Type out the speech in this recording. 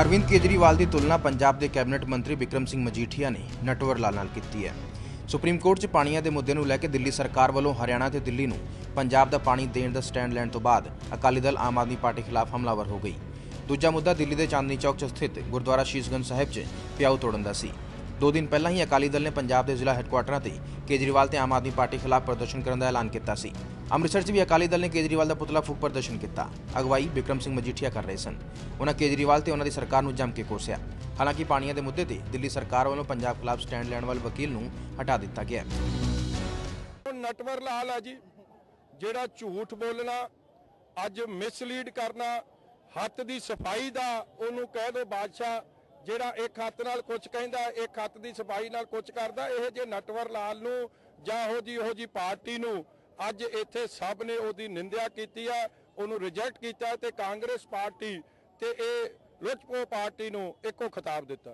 ਅਰਵਿੰਦ ਕੇਜਰੀਵਾਲ ਦੀ ਤੁਲਨਾ ਪੰਜਾਬ ਦੇ ਕੈਬਨਿਟ ਮੰਤਰੀ ਵਿਕਰਮ ਸਿੰਘ ਮਜੀਠੀਆ ਨੇ ਨਟਵਰ ਲਾਲ ਨਾਲ ਕੀਤੀ ਹੈ। ਸੁਪਰੀਮ ਕੋਰਟ 'ਚ ਪਾਣੀਆਂ ਦੇ ਮੁੱਦੇ ਨੂੰ ਲੈ ਕੇ ਦਿੱਲੀ ਸਰਕਾਰ ਵੱਲੋਂ ਹਰਿਆਣਾ ਤੇ ਦਿੱਲੀ ਨੂੰ ਪੰਜਾਬ ਦਾ ਪਾਣੀ ਦੇਣ ਦਾ ਸਟੈਂਡ ਲੈਣ ਤੋਂ ਬਾਅਦ ਅਕਾਲੀ ਦਲ ਆਮ ਆਦਮੀ ਪਾਰਟੀ ਖਿਲਾਫ ਹਮਲਾਵਰ ਹੋ ਗਈ। ਦੂਜਾ ਮੁੱਦਾ ਦਿੱਲੀ ਦੇ ਚਾਂਦਨੀ ਚੌਕ 'ਚ ਸਥਿਤ ਗੁਰਦੁਆਰਾ ਸ਼ੀਸ਼ਗੰਜ ਸਾਹਿਬ 'ਚ ਪਿਆਉ ਤੋੜਨ ਦਾ ਸੀ। ਦੋ ਦਿਨ ਪਹਿਲਾਂ ਹੀ ਅਕਾਲੀ ਦਲ ਨੇ ਪੰਜਾਬ ਦੇ ਜ਼ਿਲ੍ਹਾ ਹੈੱਡਕੁਆਟਰਾਂ ਤੇ ਕੇਜਰੀਵਾਲ ਤੇ ਆਮ ਆਦਮੀ ਪਾਰਟੀ ਖਿਲਾਫ ਪ੍ਰਦਰਸ਼ਨ ਕਰਨ ਦਾ ਐਲਾਨ ਕੀਤਾ ਸੀ। ਅੰਮ੍ਰਿਤਸਰ 'ਚ ਵੀ ਅਕਾਲੀ ਦਲ ਨੇ ਕੇਜਰੀਵਾਲ ਦਾ ਪੁਤਲਾ ਫੂਕ ਪ੍ਰਦਰਸ਼ਨ ਕੀਤਾ। ਅਗਵਾਈ ਬਿਕਰਮ ਸਿੰਘ ਮਜੀਠੀਆ ਕਰ ਰਹੇ ਸਨ। ਉਹਨਾਂ ਕੇਜਰੀਵਾਲ ਤੇ ਉਹਨਾਂ ਦੀ ਸਰਕਾਰ ਨੂੰ ਜੰਮ ਕੇ ਕੋਸਿਆ। ਹਾਲਾਂਕਿ ਪਾਣੀਆਂ ਦੇ ਮੁੱਦੇ ਤੇ ਦਿੱਲੀ ਸਰਕਾਰ ਵੱਲੋਂ ਪੰਜਾਬ ਖਿਲਾਫ ਸਟੈਂਡ ਲੈਣ ਵਾਲੇ ਵਕੀਲ ਨੂੰ ਹਟਾ ਦਿੱਤਾ ਗਿਆ। ਨਟਵਰ ਲਾਲ ਆ ਜੀ, ਜਿਹੜਾ ਝੂਠ ਬੋਲਣਾ, ਅੱਜ ਮਿਸਲੀਡ ਕਰਨਾ, ਹੱਥ ਦੀ ਸਫ਼ਾਈ ਦਾ ਉਹਨੂੰ ਕਹਿ ਦੋ ਬਾਦਸ਼ਾਹ, ਜਿਹੜਾ ਇੱਕ ਹੱਥ ਨਾਲ ਕੁਝ ਕਹਿੰਦਾ, ਇੱਕ ਹੱਥ ਦੀ ਸਫ਼ਾਈ ਨਾਲ ਕੁਝ ਕਰਦਾ, ਇਹ ਜੇ ਨਟਵਰ ਲਾਲ ਨੂੰ ਜਾਂ ਉਹ ਜੀ ਉਹ ਜੀ ਪਾਰਟੀ ਨੂੰ ਅੱਜ ਇੱਥੇ ਸਭ ਨੇ ਉਹਦੀ ਨਿੰਦਿਆ ਕੀਤੀ ਆ, ਉਹਨੂੰ ਰਿਜੈਕਟ ਕੀਤਾ ਤੇ ਕਾਂਗਰਸ ਪਾਰਟੀ ਤੇ ਇਹ ਲੁੱਟਪੋ ਪਾਰਟੀ ਨੂੰ ਇੱਕੋ ਖਿਤਾਬ ਦਿੱਤਾ।